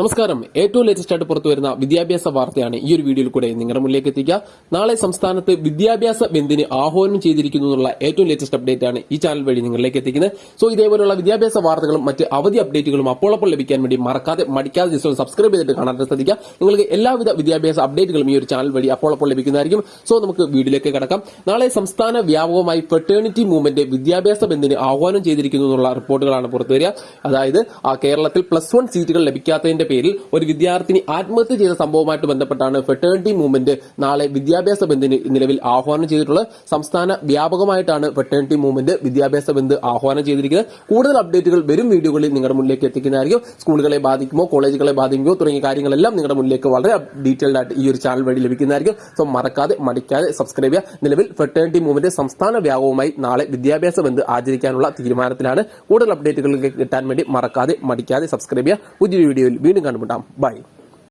നമസ്കാരം. ഏറ്റവും ലേറ്റസ്റ്റ് ആയിട്ട് പുറത്തു വരുന്ന വിദ്യാഭ്യാസ വാർത്തയാണ് ഈ ഒരു വീഡിയോയിൽ കൂടെ നിങ്ങളുടെ മുന്നിലേക്ക് എത്തിക്കുക. നാളെ സംസ്ഥാനത്ത് വിദ്യാഭ്യാസ ബന്ദിന് ആഹ്വാനം ചെയ്തിരിക്കുന്നു എന്നുള്ള ഏറ്റവും ലേറ്റസ്റ്റ് അപ്ഡേറ്റ് ആണ് ഈ ചാനൽ വഴി നിങ്ങളിലേക്ക് എത്തിക്കുന്നത്. സോ ഇതേപോലുള്ള വിദ്യാഭ്യാസ വാർത്തകളും മറ്റ് അവധി അപ്ഡേറ്റുകളും അപ്പോൾ ലഭിക്കാൻ വേണ്ടി മറക്കാതെ മടിക്കാതെ ജസ്റ്റ് സബ്സ്ക്രൈബ് ചെയ്തിട്ട് കാണാൻ ശ്രദ്ധിക്കുക. നിങ്ങൾക്ക് എല്ലാവിധ വിദ്യാഭ്യാസ അപ്ഡേറ്റുകളും ഈ ഒരു ചാനൽ വഴി അപ്പോൾ ലഭിക്കുന്നതായിരിക്കും. സോ നമുക്ക് വീഡിയോയിലേക്ക് കടക്കാം. നാളെ സംസ്ഥാന വ്യാപകമായി ഫെറ്റേണിറ്റി മൂവ്മെന്റ് വിദ്യാഭ്യാസ ബന്ദിന് ആഹ്വാനം ചെയ്തിരിക്കുന്നു എന്നുള്ള റിപ്പോർട്ടുകളാണ് പുറത്തുവരിക അതായത് കേരളത്തിൽ പ്ലസ് വൺ സീറ്റുകൾ ലഭിക്കാത്തതിന്റെ പേരിൽ ഒരു വിദ്യാർത്ഥിനി ആത്മഹത്യ ചെയ്ത സംഭവവുമായിട്ട് ബന്ധപ്പെട്ടാണ് ഫെറ്റേണിറ്റി മൂവ്മെന്റ് നാളെ വിദ്യാഭ്യാസ ബന്ദിന് നിലവിൽ ആഹ്വാനം ചെയ്തിട്ടുള്ളത്. സംസ്ഥാന വ്യാപകമായിട്ടാണ് ഫെറ്റേണിറ്റി മൂവ്മെന്റ് വിദ്യാഭ്യാസ ബന്ദ് ആഹ്വാനം ചെയ്തിരിക്കുന്നത്. കൂടുതൽ അപ്ഡേറ്റുകൾ വരും വീഡിയോകളിൽ നിങ്ങളുടെ മുന്നിലേക്ക് എത്തിക്കുന്നതായിരിക്കും. സ്കൂളുകളെ ബാധിക്കുമോ കോളേജുകളെ ബാധിക്കുമോ തുടങ്ങിയ കാര്യങ്ങളെല്ലാം നിങ്ങളുടെ മുന്നിലേക്ക് വളരെ ഡീറ്റെയിൽഡ് ആയിട്ട് ഈ ഒരു ചാനൽ വഴി ലഭിക്കുന്നതായിരിക്കും. സോ മറക്കാതെ മടിക്കാതെ സബ്സ്ക്രൈബ് ചെയ്യുക. നിലവിൽ ഫെറ്റേണിറ്റി മൂവ്മെന്റ് സംസ്ഥാന വ്യാപകമായി നാളെ വിദ്യാഭ്യാസ ബന്ദ് ആചരിക്കാനുള്ള തീരുമാനത്തിലാണ്. കൂടുതൽ അപ്ഡേറ്റുകൾ കിട്ടാൻ വേണ്ടി മറക്കാതെ മടിക്കാതെ സബ്സ്ക്രൈബ് ചെയ്യുക. പുതിയൊരു വീഡിയോയിൽ Bina dengan anda. Bye.